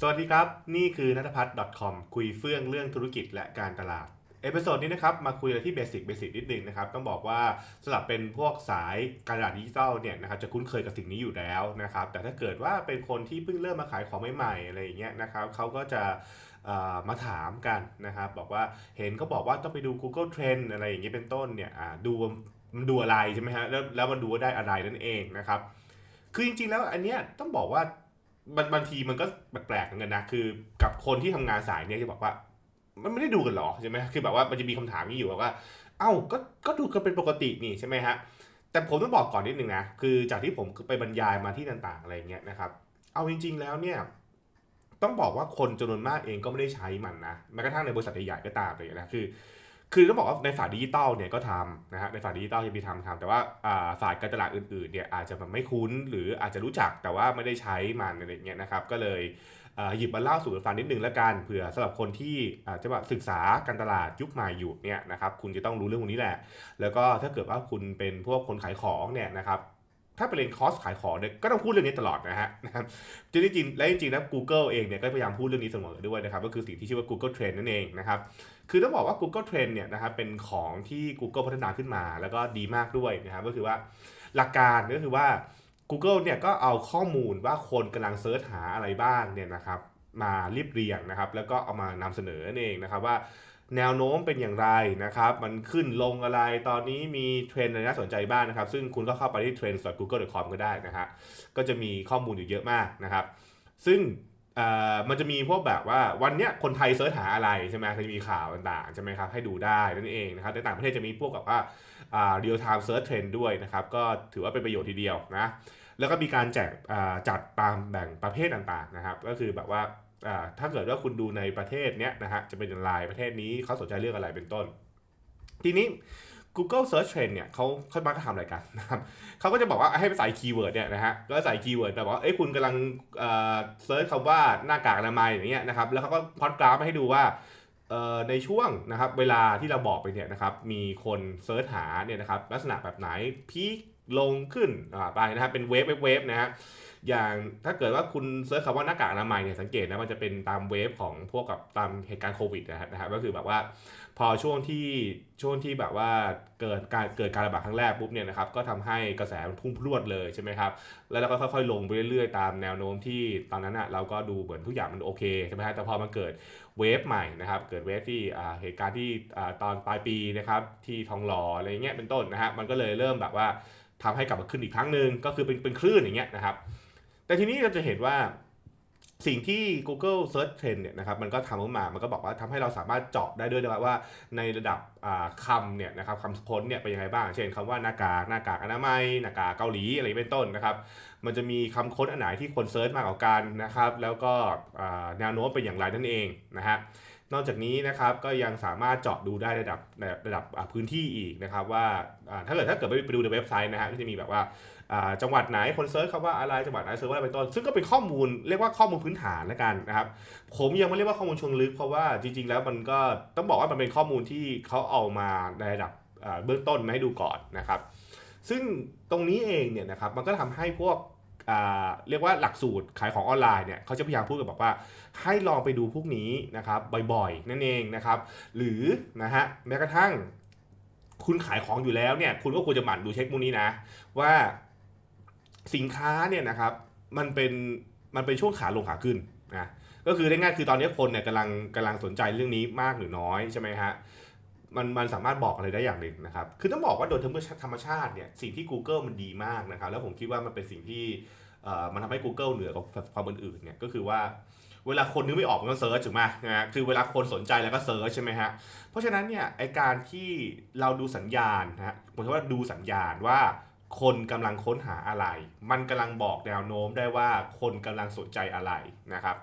สวัสดีครับ นี่คือนัทพัฒน์ .com คุยเฟื่องเรื่องธุรกิจและการตลาด เอพิโซดนี้นะครับ มาคุยกันที่เบสิกเบสิกนิดนึงนะครับ ต้องบอกว่าสำหรับเป็นพวกสายการตลาดดิจิทัลเนี่ยนะครับจะคุ้นเคยกับสิ่งนี้อยู่แล้วนะครับ แต่ถ้าเกิดว่าเป็นคนที่เพิ่งเริ่มมาขายของใหม่ๆอะไรอย่างเงี้ยนะครับเขาก็จะมาถามกันนะครับบอกว่าเห็นเขาบอกว่าต้องไปดู Google Trend อะไรอย่างเงี้ยเป็นต้นเนี่ยดูมันดูอะไรใช่ไหมฮะแล้วแล้วมันดูได้อะไรนั่นเองนะครับคือจริงๆแล้วอันเนี้ยต้องบอกว่า บางบางทีมันก็แปลกๆเหมือนกันนะคือ กับคนที่ทำงานสายเนี้ยจะบอกว่า มันไม่ได้ดูกันหรอใช่ไหมคือแบบว่ามันจะมีคำถามนี้อยู่แบบว่า เอ้าก็ก็ดูกันเป็นปกตินี่ใช่ไหมฮะแต่ผมต้องบอกก่อนนิดนึงนะคือจากที่ผมไปบรรยายมาที่ต่างๆอะไรเงี้ยนะครับ เอาจริง ๆ แล้วเนี่ยต้องบอกว่าคนจำนวนมากเองก็ไม่ได้ใช้มันนะแม้กระทั่งในบริษัทใหญ่ๆก็ตามเลยนะคือ คือต้องบอกว่าในฝ่ายดิจิตอลเนี่ยก็ทำนะฮะในฝ่ายดิจิตอลยังมีทำทำแต่ว่าฝ่ายการตลาดอื่นๆเนี่ยอาจจะแบบไม่คุ้นหรืออาจจะรู้จักแต่ว่าไม่ได้ใช้มันอะไรเงี้ยนะครับก็เลยหยิบมาเล่าสู่กันฟังนิดนึงแล้วกันเผื่อสำหรับคนที่อาจจะแบบศึกษาการตลาดยุคใหม่อยู่เนี่ยนะครับคุณจะต้องรู้เรื่องพวกนี้แหละ แล้วก็ถ้าเกิดว่าคุณเป็นพวกคนขายของเนี่ยนะครับ ถ้าไปเรียนคอร์สขายของเนี่ยก็ต้องพูดเรื่องนี้ตลอดนะฮะนะครับจริงและจริงๆแล้ว Google เองเนี่ยก็พยายามพูดเรื่องนี้เสมอด้วยนะครับก็คือสิ่งที่ชื่อว่า Google Trend นั่นเองนะครับคือต้องบอกว่า Google Trend เนี่ยนะครับเป็นของที่ Google พัฒนาขึ้นมา แล้วก็ดีมากด้วยนะครับก็คือว่าหลักการก็คือว่า Google เนี่ยก็เอาข้อมูลว่าคนกำลังเซิร์ชหาอะไรบ้างเนี่ยนะครับมาเรียบเรียงนะครับแล้วก็เอามานำเสนอนั่นเองนะครับว่า แนวโน้มเป็นอย่างไรนะครับ มันขึ้นลงอะไร ตอนนี้มีเทรนด์อะไรน่าสนใจบ้างนะครับ ซึ่งคุณก็เข้าไปที่ trends.google.com ก็ได้นะฮะ ก็จะมีข้อมูลอยู่เยอะมากนะครับ ซึ่งมันจะมีพวกแบบว่าวันเนี้ยคนไทยเสิร์ชหาอะไรใช่ไหมจะมีข่าวต่างๆใช่ไหมครับให้ดูได้นั่นเองนะครับในต่างประเทศจะมีพวกแบบว่าอ่า real time search trend ด้วยนะครับ ก็ถือว่าเป็นประโยชน์ทีเดียวนะ แล้วก็มีการแจกจัดตามแบ่งประเภทต่างๆนะครับ ก็คือแบบว่า ถ้าเกิดว่าคุณดูในประเทศเนี้ยนะฮะจะเป็นอย่างไรประเทศนี้เขาสนใจเรื่องอะไรเป็นต้น ทีนี้ Google Search Trend เนี่ยเขาเขามักจะทำอะไรกันนะครับเขาก็จะบอกว่าให้ไปใส่คีย์เวิร์ดเนี่ยนะฮะก็ใส่คีย์เวิร์ดแบบว่าเอ้ยคุณกำลังเอ่อเซิร์ชคำว่าหน้ากากอนามัยอย่างเงี้ยนะครับแล้วเขาก็พล็อตกราฟมาให้ดูว่าเอ่อในช่วงนะครับเวลาที่เราบอกไปเนี่ยนะครับมีคนเซิร์ชหาเนี่ยนะครับลักษณะแบบไหนพีค ลงขึ้นไปนะครับเป็นเวฟเวฟนะฮะอย่างถ้าเกิดว่าคุณเซิร์ชคำว่าหน้ากากอนามัยเนี่ยสังเกตนะมันจะเป็นตามเวฟของพวกกับตามเหตุการณ์โควิดนะฮะนะครับก็คือแบบว่า พอช่วงที่ช่วงที่แบบว่าเกิดการเกิดการระบาดครั้งแรกปุ๊บเนี่ยนะครับก็ทำให้กระแสมันพุ่งพรวดเลยใช่ไหมครับแล้วเราก็ค่อยๆ ลงไปเรื่อยๆ ตามแนวโน้มที่ตอนนั้นอะเราก็ดูเหมือนทุกอย่างมันโอเคใช่ไหมฮะแต่พอมันเกิดเวฟใหม่นะครับเกิดเวฟที่อ่าเหตุการณ์ที่อ่าตอนปลายปีนะครับที่ทองหล่ออะไรเงี้ยเป็นต้นนะฮะมันก็เลยเริ่มแบบว่าทำให้กลับมาขึ้นอีกครั้งหนึ่งก็คือเป็นเป็นคลื่นอย่างเงี้ยนะครับแต่ทีนี้เราจะเห็นว่า สิ่งที่ Google Search Trend เนี่ยนะครับมันก็ทำขึ้นมา มันก็บอกว่าทำให้เราสามารถเจาะได้ด้วยนะว่าในระดับคำเนี่ยนะครับคำค้นเนี่ยเป็นยังไงบ้าง เช่นคำว่าหน้ากากหน้ากากอนามัยหน้ากากเกาหลีอะไรเป็นต้นนะครับมันจะมีคำค้นอันไหนที่คนเซิร์ชมากกว่ากันนะครับแล้วก็แนวโน้มเป็นอย่างไรนั่นเองนะฮะ นอกจากนี้นะครับก็ยังสามารถเจาะดูได้ระดับระดับระดับพื้นที่อีกนะครับว่าถ้าเกิดถ้าเกิดไปดูในเว็บไซต์นะฮะก็จะมีแบบว่าจังหวัดไหนคนเซิร์ชคำว่าอะไรจังหวัดไหนเซิร์ชว่าอะไรเป็นต้นซึ่งก็เป็นข้อมูลเรียกว่าข้อมูลพื้นฐานแล้วกันนะครับผมยังไม่เรียกว่าข้อมูลเชิงลึก เพราะว่าจริง ๆ แล้วมันก็ต้องบอกว่ามันเป็นข้อมูลที่เขาเอามาในระดับเบื้องต้นมาให้ดูก่อนนะครับ ซึ่งตรงนี้เองเนี่ยนะครับมันก็ทำให้พวก เรียกว่าหลักสูตรขายของออนไลน์เนี่ยเขาจะพยายามพูดกันบอกว่า ให้ลองไปดูพวกนี้นะครับบ่อยๆ นั่นเองนะครับ หรือนะฮะแม้กระทั่งคุณขายของอยู่แล้วเนี่ยคุณก็ควรจะหมั่นดูเช็คพวกนี้นะ ว่าสินค้าเนี่ยนะครับมันเป็นมันเป็นช่วงขาลงขาขึ้นนะก็คือได้ง่ายคือตอนนี้คนเนี่ยกำลังกำลังสนใจเรื่องนี้มากหรือน้อยใช่ไหมฮะ มันมันสามารถบอกอะไรได้อย่างหนึ่งนะครับ คือต้องบอกว่าโดยธรรมชาติเนี่ยสิ่งที่ Google มันดีมากนะครับ แล้วผมคิดว่ามันเป็นสิ่งที่มันทำให้ Google เหนือกว่าแพลตฟอร์มอื่นๆเนี่ยก็คือว่าเวลาคนนึกไม่ออกมันก็เซิร์ชถูกไหมนะฮะคือเวลาคนสนใจแล้วก็เซิร์ชใช่ไหมฮะเพราะฉะนั้นเนี่ยไอการที่เราดูสัญญาณนะฮะผมว่าดูสัญญาณว่า คนกำลังค้นหาอะไร มันกำลังบอกแนวโน้มได้ว่าคนกำลังสนใจอะไรนะครับ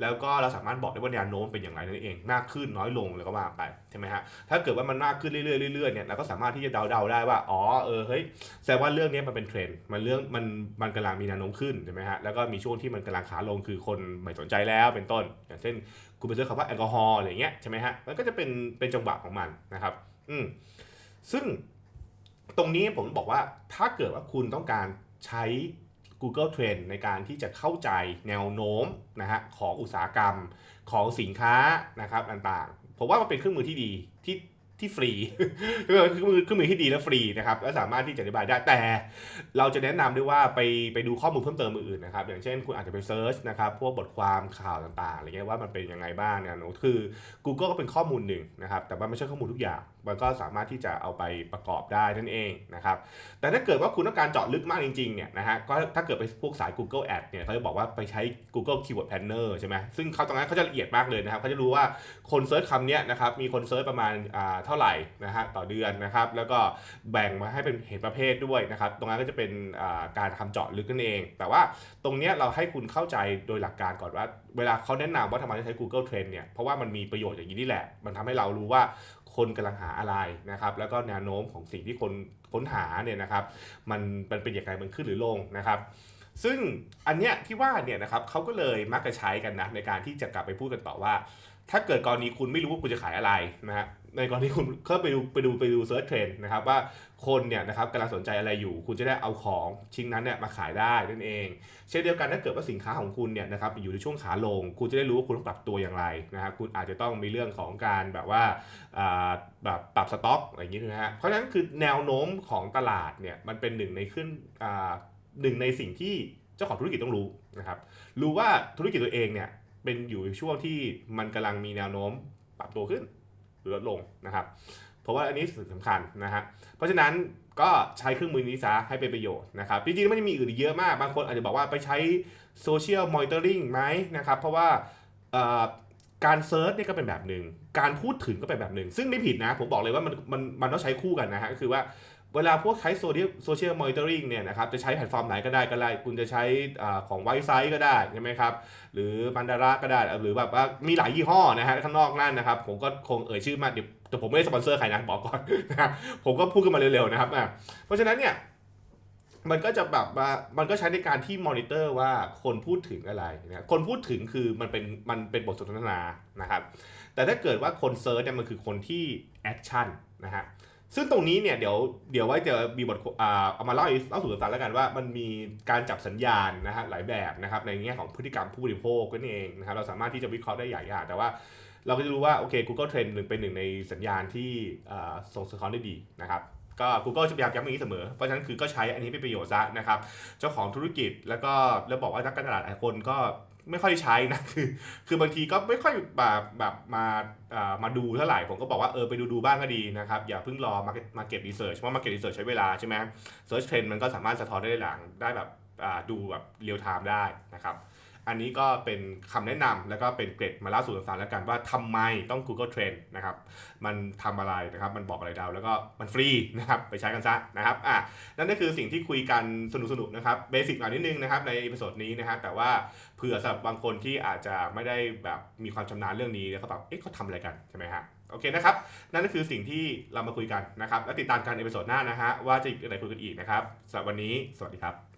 แล้วก็เราสามารถบอกได้ว่าแนวโน้มเป็นอย่างไรนั่นเอง มากขึ้นน้อยลงแล้วก็ว่าไปใช่ไหมฮะ ถ้าเกิดว่ามันมากขึ้นเรื่อยๆเรื่อยๆเนี่ยเราก็สามารถที่จะเดาๆได้ว่า อ๋อ เออ เฮ้ย แสดงว่าเรื่องนี้มันเป็นเทรนด์ มันเรื่องมันมันกำลังมีแนวโน้มขึ้นใช่ไหมฮะ แล้วก็มีช่วงที่มันกำลังขาลงคือคนไม่สนใจแล้วเป็นต้น อย่างเช่นคุณไปเจอคำว่าแอลกอฮอล์อะไรเงี้ยใช่ไหมฮะ มันก็จะเป็นเป็นจังหวะของมันนะครับ อืมซึ่ง ตรงนี้ผมบอกว่าถ้าเกิดว่าคุณต้องการใช้ Google Trend ในการที่จะเข้าใจแนวโน้มนะฮะของอุตสาหกรรมของสินค้านะครับต่างๆผมว่ามันเป็นเครื่องมือที่ดีที่ ที่ฟรีเครื่องมือเครื่องมือที่ดีและฟรีนะครับและสามารถที่จะอธิบายได้แต่ เราจะแนะนำด้วยว่าไปไปดูข้อมูลเพิ่มเติมอื่นๆนะครับอย่างเช่นคุณอาจจะไปเซิร์ชนะครับพวกบทความข่าวต่างๆอะไรเงี้ยว่ามันเป็นยังไงบ้างเนี่ยหนูคือ Google ก็เป็นข้อมูลหนึ่งนะครับแต่ว่าไม่ใช่ข้อมูลทุกอย่าง มันก็สามารถที่จะเอาไปประกอบได้นั่นเองนะครับแต่ถ้าเกิดว่าคุณต้องการเจาะลึกมากจริงๆเนี่ยนะฮะก็ถ้าเกิดไปพวกสาย Google Ad เนี่ยเขาจะบอกว่าไปใช้ Google Keyword Planner ใช่ไหมซึ่งเขาตรงนั้นเขาจะละเอียดมากเลยนะครับเขาจะรู้ว่าคนเซิร์ชคำนี้นะครับมีคนเซิร์ชประมาณอ่าเท่าท่าไหร่นะฮะต่อเดือนนะครับ แล้วก็แบ่งมาให้เป็นเห็นประเภทด้วยนะครับ ตรงนั้นก็จะเป็นการทำเจาะลึกนั่นเอง แต่ว่าตรงนี้เราให้คุณเข้าใจโดยหลักการก่อนว่า เวลาเขาแนะนำว่าทำไมต้องใช้ Google Trend เนี่ยเพราะว่ามันมีประโยชน์อย่างนี้นี่แหละ มันทำให้เรารู้ว่าคนกำลังหาอะไรนะครับ แล้วก็แนวโน้มของสิ่งที่คนค้นหาเนี่ยนะครับมันมันเป็นอย่างไรมันขึ้นหรือลงนะครับซึ่งอันเนี้ยที่ว่าเนี่ยนะครับเขาก็เลยมักจะใช้กันนะในการที่จะกลับไปพูดกันต่อว่า ถ้าเกิดกรณีคุณไม่รู้ว่าคุณจะขายอะไรนะฮะในกรณีคุณเข้าไปดูไปดูไปดูเซิร์ชเทรนด์นะครับว่าคนเนี่ยนะครับกำลังสนใจอะไรอยู่ คุณจะได้เอาของชิ้นนั้นเนี่ยมาขายได้นั่นเอง เช่นเดียวกันถ้าเกิดว่าสินค้าของคุณเนี่ยนะครับอยู่ในช่วงขาลง คุณจะได้รู้ว่าคุณต้องปรับตัวอย่างไรนะครับคุณอาจจะต้องมีเรื่องของการแบบว่าแบบปรับสต็อกอะไรอย่างนี้นะฮะเพราะฉะนั้นคือแนวโน้มของตลาดเนี่ยมันเป็นหนึ่งในขึ้นหนึ่งในสิ่งที่เจ้าของธุรกิจต้องรู้นะครับรู้ว่าธุรกิจตัวเองเนี่ย เป็นอยู่ในช่วงที่มันกำลังมีแนวโน้มปรับตัวขึ้นหรือลดลงนะครับ เพราะว่าอันนี้สิ่งสำคัญนะฮะเพราะฉะนั้นก็ใช้เครื่องมือนี้ซะให้เป็นประโยชน์นะครับจริงๆมันจะมีอื่นเยอะมาก บางคนอาจจะบอกว่าไปใช้โซเชียลมอนิเตอร์ริงไหมนะครับ เพราะว่าการเซิร์ชเนี่ยก็เป็นแบบหนึ่ง การพูดถึงก็เป็นแบบหนึ่ง ซึ่งไม่ผิดนะ ผมบอกเลยว่ามันมันมันต้องใช้คู่กันนะฮะ ก็คือว่า เวลาพวกใช้โซเชียลโซเชียลมอนิเตอร์ริงเนี่ยนะครับจะใช้แพลตฟอร์มไหนก็ได้ก็ได้ คุณจะใช้อาของไวซ์ไซต์ก็ได้ใช่ไหมครับ หรือบันดาราก็ได้ หรือแบบว่ามีหลายยี่ห้อนะฮะข้างนอกนั่นนะครับ ผมก็คงเอ่ยชื่อมาเดี๋ยวแต่ผมไม่ได้สปอนเซอร์ใครนะบอกก่อนนะผมก็พูดกันมาเร็วๆนะครับอะเพราะฉะนั้นเนี่ยมันก็จะแบบว่ามันก็ใช้ในการที่มอนิเตอร์ว่าคนพูดถึงอะไรนะคนพูดถึงคือมันเป็นมันเป็นบทสนทนานะครับ แต่ถ้าเกิดว่าคนเซิร์ชเนี่ยมันคือคนที่แอคชั่นนะฮะ ซึ่งตรงนี้เนี่ยเดี๋ยวเดี๋ยวไว้จะมีบทอ่าเอามาเล่าอีกเล่าสู่กันฟังแล้วกันว่ามันมีการจับสัญญาณนะฮะหลายแบบนะครับในแง่ของพฤติกรรมผู้บริโภคก็นี่เองนะครับเราสามารถที่จะวิเคราะห์ได้หลายอย่างแต่ว่าเราก็จะรู้ว่าโอเค Google Trend หนึ่งเป็นหนึ่งในสัญญาณที่อ่าส่งสะท้อนได้ดีนะครับก็ Google จะพยายามย้ำอย่างนี้เสมอ เพราะฉะนั้นคือก็ใช้อันนี้เป็นประโยชน์ซะนะครับ เจ้าของธุรกิจแล้วก็แล้วบอกว่านักการตลาดหลายคนก็ ไม่ค่อยใช้นะคือ คือบางทีก็ไม่ค่อยแบบแบบมาอ่ามาดูเท่าไหร่ ผมก็บอกว่าเออไปดูดูบ้างก็ดีนะครับ อย่าเพิ่งรอมามาเก็ตรีเสิร์ชเพราะมาเก็ตรีเสิร์ชใช้เวลาใช่ไหมเซิร์ชเทรนด์มันก็สามารถสะท้อนได้หลังได้แบบอ่าดูแบบเรียลไทม์ได้นะครับ อันนี้ก็เป็นคำแนะนำแล้วก็เป็นเกร็ดมาล่าสู่กันฟังแล้วกันว่าทำไมต้อง Google Trend นะครับ มันทำอะไรนะครับ มันบอกอะไรเราแล้วก็มันฟรีนะครับ ไปใช้กันซะนะครับ อะ นั่นก็คือสิ่งที่คุยกันสนุกๆนะครับ เบสิกหน่อยนิดนึงนะครับในอีพิโซดนี้นะครับแต่ว่าเผื่อสำหรับบางคนที่อาจจะไม่ได้แบบมีความชำนาญเรื่องนี้แล้วก็แบบ เอ๊ะเขาทำอะไรกันใช่ไหมฮะโอเคนะครับ นั่นก็คือสิ่งที่เรามาคุยกันนะครับ และติดตามกันในอีพิโซดหน้านะฮะว่าจะมีอะไรคุยกันอีกนะครับสำหรับวันนี้ สวัสดีครับ